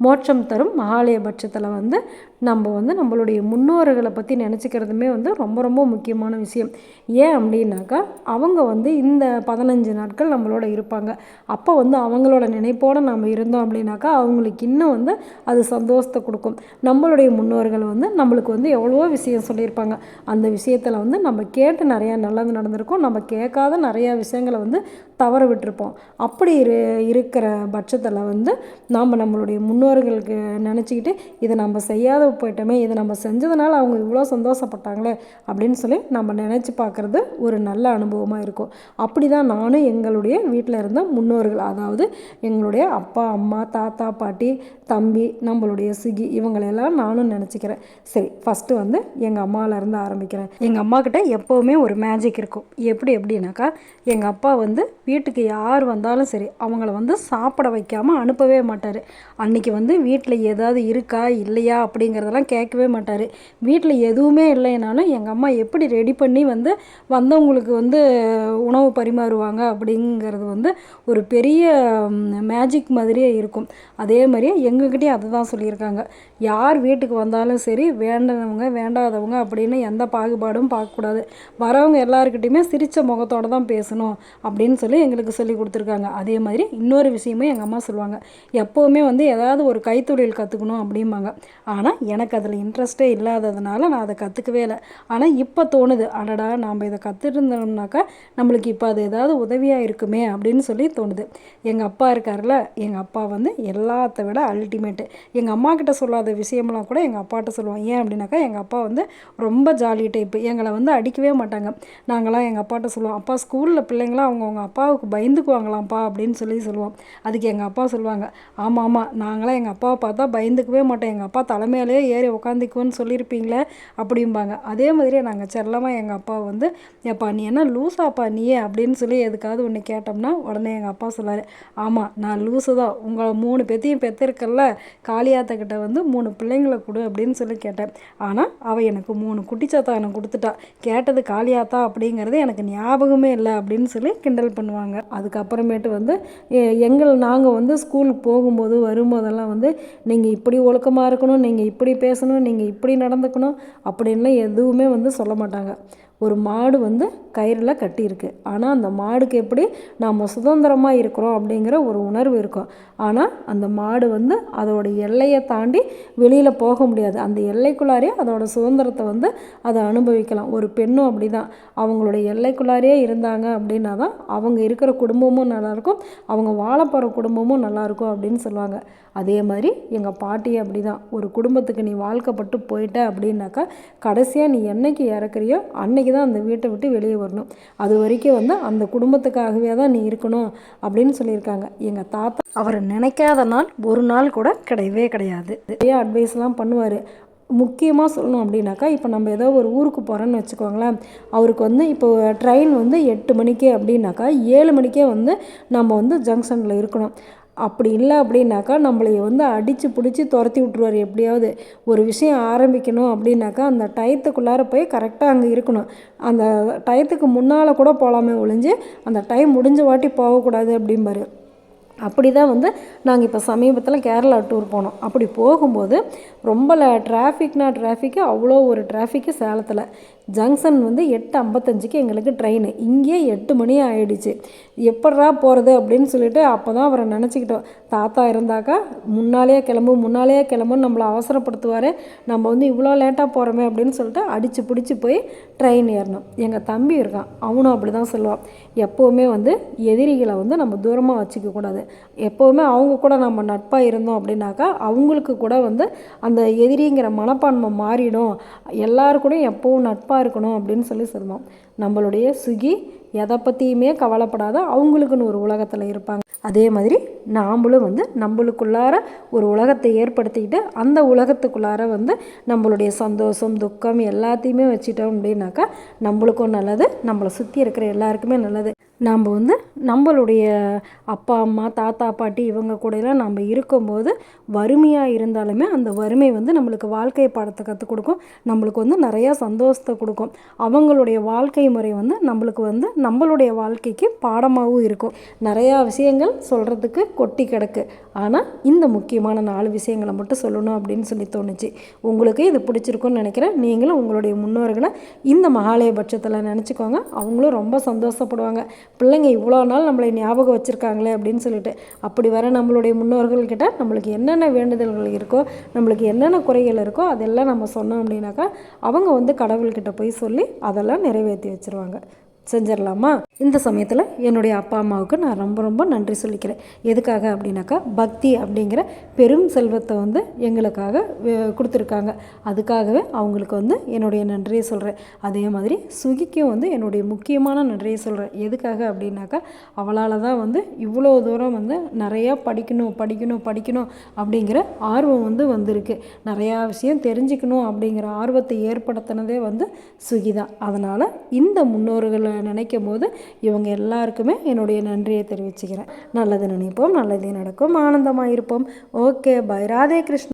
மோட்சம் தரும். மகாலய பட்சத்தில் வந்து நம்ம வந்து நம்மளுடைய முன்னோர்களை பற்றி நினச்சிக்கிறதுமே வந்து ரொம்ப ரொம்ப முக்கியமான விஷயம். ஏன் அப்படின்னாக்கா அவங்க வந்து இந்த பதினஞ்சு நாட்கள் நம்மளோட இருப்பாங்க. அப்போ வந்து அவங்களோட நினைப்போடு நம்ம இருந்தோம் அப்படின்னாக்கா அவங்களுக்கு இன்னும் வந்து அது சந்தோஷத்தை கொடுக்கும். நம்மளுடைய முன்னோர்கள் வந்து நம்மளுக்கு வந்து எவ்வளவோ விஷயம் சொல்லியிருப்பாங்க. அந்த விஷயத்தில் வந்து நம்ம கேட்டு நிறையா நல்லது நடந்திருக்கும். நம்ம கேட்காத நிறையா விஷயங்களை வந்து தவற விட்டுருப்போம். அப்படி இரு இருக்கிற பட்சத்தில் வந்து நாம் நம்மளுடைய முன்னோர்களுக்கு நினச்சிக்கிட்டு இதை நம்ம செய்யாத போயிட்டோமே இதை நம்ம செஞ்சதுனால அவங்க இவ்வளோ சந்தோஷப்பட்டாங்களே அப்படின்னு சொல்லி நம்ம நினச்சி பார்க்குறது ஒரு நல்ல அனுபவமாக இருக்கும். அப்படி தான் நானும் எங்களுடைய வீட்டில் இருந்த முன்னோர்கள் அதாவது எங்களுடைய அப்பா அம்மா தாத்தா பாட்டி தம்பி நம்மளுடைய சிகி இவங்களெல்லாம் நானும் நினச்சிக்கிறேன். சரி ஃபஸ்ட்டு வந்து எங்கள் அம்மாவிலேருந்து ஆரம்பிக்கிறேன். எங்கள் அம்மா கிட்ட எப்போவுமே ஒரு மேஜிக் இருக்கும். எப்படி எப்படின்னாக்கா எங்கள் அப்பா வந்து வீட்டுக்கு யார் வந்தாலும் சரி அவங்கள வந்து சாப்பிட வைக்காமல் அனுப்பவே மாட்டார். அன்றைக்கி வந்து வீட்டில் ஏதாவது இருக்கா இல்லையா அப்படிங்கிறதெல்லாம் கேட்கவே மாட்டார். வீட்டில் எதுவுமே இல்லைனாலும் எங்கள் அம்மா எப்படி ரெடி பண்ணி வந்து வந்தவங்களுக்கு வந்து உணவு பரிமாறுவாங்க அப்படிங்கிறது வந்து ஒரு பெரிய மேஜிக் மாதிரியே இருக்கும். அதே மாதிரியே எங்ககிட்டயே அதை தான் சொல்லியிருக்காங்க. யார் வீட்டுக்கு வந்தாலும் சரி வேண்டவங்க வேண்டாதவங்க அப்படின்னு எந்த பாகுபாடும் பார்க்கக்கூடாது. வரவங்க எல்லாருக்கிட்டையுமே சிரித்த முகத்தோடு தான் பேசணும் அப்படின்னு சொல்லி எங்களுக்கு சொல்லி கொடுத்துருக்காங்க. அதே மாதிரி இன்னொரு விஷயமும் எங்கள் அம்மா சொல்லுவாங்க. எப்போவுமே வந்து ஏதாவது ஒரு கைத்தொழில் கற்றுக்கணும் அப்படிம்பாங்க. ஆனால் எனக்கு அதில் இன்ட்ரெஸ்ட்டே இல்லாததுனால நான் அதை கற்றுக்கவே இல்லை. ஆனால் இப்போ தோணுது. அடடா நாம் இதை கற்றுருந்தோம்னாக்கா நம்மளுக்கு இப்போ அது ஏதாவது உதவியாக இருக்குமே அப்படின்னு சொல்லி தோணுது. எங்கள் அப்பா இருக்கார்ல எங்கள் அப்பா வந்து எல்லாத்த விட அல்டிமேட்டு எங்கள் அம்மா கிட்ட சொல்லாத விஷயமெல்லாம் கூட எங்கள் அப்பாட்ட சொல்லுவோம். ஏன் அப்படின்னாக்கா எங்கள் அப்பா வந்து ரொம்ப ஜாலி டைப்பு எங்களை வந்து அடிக்கவே மாட்டாங்க. நாங்களாம் எங்கள் அப்பாட்ட சொல்லுவோம் அப்பா ஸ்கூலில் பிள்ளைங்களாம் அவங்கவுங்க அப்பா அப்பாவுக்கு பயந்துக்குவாங்களாம்ப்பா அப்படின்னு சொல்லி சொல்லுவோம். அதுக்கு எங்கள் அப்பா சொல்லுவாங்க ஆமாம் ஆமாம் நாங்களாம் எங்கள் அப்பாவை பார்த்தா பயந்துக்கவே மாட்டோம். எங்கள் அப்பா தலைமையிலே ஏறி உட்காந்துக்குவோன்னு சொல்லியிருப்பீங்களே அப்படிம்பாங்க. அதே மாதிரியே நாங்கள் செல்லமாக எங்கள் அப்பா வந்து எப்பா நீ என்ன லூஸாப்பா நீயே அப்படின்னு சொல்லி எதுக்காவது ஒன்று கேட்டோம்னா உடனே எங்கள் அப்பா சொல்லார் ஆமாம் நான் லூஸு தான். உங்களை மூணு பேத்தையும் பெற்றிருக்கல்ல காளியாத்தக்கிட்ட வந்து மூணு பிள்ளைங்களை கொடு அப்படின்னு சொல்லி கேட்டேன். ஆனால் அவள் எனக்கு மூணு குட்டிச்சாத்தா எனக்கு கொடுத்துட்டா. கேட்டது காளியாத்தா அப்படிங்கிறது எனக்கு ஞாபகமே இல்லை அப்படின்னு சொல்லி கிண்டல் பண்ணுவாங்க. அதுக்கப்புறமேட்டு வந்து எ- எங்கள் நாங்கள் வந்து ஸ்கூலுக்கு போகும்போது வரும்போதெல்லாம் வந்து நீங்கள் இப்படி ஒழுக்கமாக இருக்கணும் நீங்கள் இப்படி பேசணும் நீங்கள் இப்படி நடந்துக்கணும் அப்படின்லாம் எதுவுமே வந்து சொல்ல மாட்டாங்க. ஒரு மாடு வந்து கயிறில் கட்டியிருக்கு. ஆனால் அந்த மாடுக்கு எப்படி நாம் சுதந்திரமாக இருக்கிறோம் அப்படிங்கிற ஒரு உணர்வு இருக்கும். ஆனால் அந்த மாடு வந்து அதோட எல்லையை தாண்டி வெளியில் போக முடியாது. அந்த எல்லைக்குள்ளாரே அதோட சுதந்திரத்தை வந்து அதை அனுபவிக்கலாம். ஒரு பெண்ணும் அப்படி தான் அவங்களுடைய எல்லைக்குள்ளாரே இருந்தாங்க அப்படின்னா தான் அவங்க இருக்கிற குடும்பமும் நல்லாயிருக்கும். அவங்க வாழ போகிற குடும்பமும் நல்லாயிருக்கும் அப்படின்னு சொல்லுவாங்க. அதே மாதிரி எங்கள் பாட்டி அப்படி தான் ஒரு குடும்பத்துக்கு நீ வாழ்க்கப்பட்டு போயிட்ட அப்படின்னாக்கா கடைசியாக நீ என்னைக்கு இறக்குறியோ அன்னைக்கு தான் அந்த வீட்டை விட்டு வெளியே வரணும். அது வரைக்கும் வந்து அந்த குடும்பத்துக்காகவே தான் நீ இருக்கணும் அப்படின்னு சொல்லியிருக்காங்க. எங்கள் தாத்தா அவரை நினைக்காத நாள் ஒரு நாள் கூட கிடையவே கிடையாது. நிறைய அட்வைஸ்லாம் பண்ணுவார். முக்கியமாக சொல்லணும் அப்படின்னாக்கா இப்போ நம்ம ஏதோ ஒரு ஊருக்கு போகிறோன்னு வச்சுக்கோங்களேன். அவருக்கு வந்து இப்போ ட்ரெயின் வந்து எட்டு மணிக்கே அப்படின்னாக்கா ஏழு மணிக்கே வந்து நம்ம வந்து ஜங்ஷனில் இருக்கணும். அப்படி இல்லை அப்படின்னாக்கா நம்மளை வந்து அடித்து பிடிச்சி துரத்தி விட்ருவார் எப்படியாவது. ஒரு விஷயம் ஆரம்பிக்கணும் அப்படின்னாக்கா அந்த டயத்துக்குள்ளார போய் கரெக்டாக அங்கே இருக்கணும். அந்த டயத்துக்கு முன்னால் கூட போகலாமே ஒழிஞ்சு அந்த டைம் முடிஞ்ச வாட்டி போகக்கூடாது அப்படிம்பாரு. அப்படி தான் வந்து நாங்கள் இப்போ சமீபத்தில் கேரளா டூர் போனோம். அப்படி போகும்போது ரொம்ப டிராஃபிக்னா டிராஃபிக்கு அவ்வளோ ஒரு டிராஃபிக்கு சேலத்தில். ஜங்ஷன் வந்து எட்டு ஐம்பத்தஞ்சுக்கு எங்களுக்கு ட்ரெயின் இங்கேயே எட்டு மணி ஆயிடுச்சு. எப்படா போகிறது அப்படின்னு சொல்லிட்டு அப்போ தான் அவரை நினச்சிக்கிட்டோம். தாத்தா இருந்தாக்கா முன்னாலேயே கிளம்பு முன்னாலேயே கிளம்புன்னு நம்மளை அவசரப்படுத்துவார். நம்ம வந்து இவ்வளோ லேட்டாக போகிறோமே அப்படின்னு சொல்லிட்டு அடித்து பிடிச்சி போய் ட்ரெயின் ஏறணும். எங்கள் தம்பி இருக்கான். அவனும் அப்படி தான் சொல்லுவான். எப்போவுமே வந்து எதிரிகளை வந்து நம்ம தூரமாக வச்சுக்கக்கூடாது எப்போவுமே அவங்க கூட நம்ம நட்பாக இருந்தோம் அப்படின்னாக்கா அவங்களுக்கு கூட வந்து அந்த எதிரிங்கிற மனப்பான்மை மாறிடும். எல்லாரு எப்போவும் நட்பாக இருக்கணும் அப்படின்னு சொல்லி சொல்லுவோம். நம்மளுடைய சுகி எதை பற்றியுமே கவலைப்படாத அவங்களுக்குன்னு ஒரு உலகத்தில் இருப்பாங்க. அதே மாதிரி நாமளும் வந்து நம்மளுக்குள்ளார ஒரு உலகத்தை ஏற்படுத்திக்கிட்டு அந்த உலகத்துக்குள்ளார வந்து நம்மளுடைய சந்தோஷம் துக்கம் எல்லாத்தையுமே வச்சுட்டோம் அப்படின்னாக்கா நம்மளுக்கும் நல்லது நம்மளை சுற்றி இருக்கிற எல்லாருக்குமே நல்லது. நாம் வந்து நம்மளுடைய அப்பா அம்மா தாத்தா பாட்டி இவங்க கூடலாம் நம்ம இருக்கும்போது வறுமையாக இருந்தாலுமே அந்த வறுமை வந்து நம்மளுக்கு வாழ்க்கை பாடத்தை கற்றுக் கொடுக்கும். நம்மளுக்கு வந்து நிறையா சந்தோஷத்தை கொடுக்கும். அவங்களுடைய வாழ்க்கை முறை வந்து நம்மளுக்கு வந்து நம்மளுடைய வாழ்க்கைக்கு பாடமாகவும் இருக்கும். நிறையா விஷயங்கள் சொல்கிறதுக்கு கொட்டி கிடக்கு. ஆனால் இந்த முக்கியமான நாலு விஷயங்களை மட்டும் சொல்லணும் அப்படின்னு சொல்லி தோணுச்சு. உங்களுக்கு இது பிடிச்சிருக்குன்னு நினைக்கிறேன். நீங்களும் உங்களுடைய முன்னோர்களை இந்த மகாலயபட்சத்தில் நினச்சிக்கோங்க. அவங்களும் ரொம்ப சந்தோஷப்படுவாங்க. பிள்ளைங்க இவ்வளோ நாள் நம்மளை ஞாபகம் வச்சுருக்காங்களே அப்படின்னு சொல்லிட்டு அப்படி வர நம்மளுடைய முன்னோர்கள்கிட்ட நம்மளுக்கு என்னென்ன வேண்டுதல்கள் இருக்கோ நம்மளுக்கு என்னென்ன குறைகள் இருக்கோ அதெல்லாம் நம்ம சொன்னோம் அப்படின்னாக்கா அவங்க வந்து கடவுள்கிட்ட போய் சொல்லி அதெல்லாம் நிறைவேற்றி வச்சுருவாங்க. செஞ்சிடலாமா? இந்த சமயத்தில் என்னுடைய அப்பா அம்மாவுக்கு நான் ரொம்ப ரொம்ப நன்றி சொல்லிக்கிறேன். எதுக்காக அப்படின்னாக்கா பக்தி அப்படிங்கிற பெரும் செல்வத்தை வந்து எங்களுக்காக கொடுத்துருக்காங்க. அதுக்காகவே அவங்களுக்கு வந்து என்னுடைய நன்றியை சொல்கிறேன் அதே மாதிரி சுகிக்கும் வந்து என்னுடைய முக்கியமான நன்றியை சொல்கிறேன் எதுக்காக அப்படின்னாக்கா அவளால் தான் வந்து இவ்வளோ தூரம் வந்து நிறையா படிக்கணும் படிக்கணும் படிக்கணும் அப்படிங்கிற ஆர்வம் வந்து வந்திருக்கு. நிறையா விஷயம் தெரிஞ்சுக்கணும் அப்படிங்கிற ஆர்வத்தை ஏற்படுத்தினதே வந்து சுகி தான். அதனால் இந்த முன்னோர்களை நினைக்கும் போது இவங்க எல்லாருக்குமே என்னுடைய நன்றியை தெரிவிச்சுக்கிறேன். நல்லது நினைப்போம் நல்லதே நடக்கும். ஆனந்தமாக இருப்போம் ஓகே பை. ராதே கிருஷ்ண.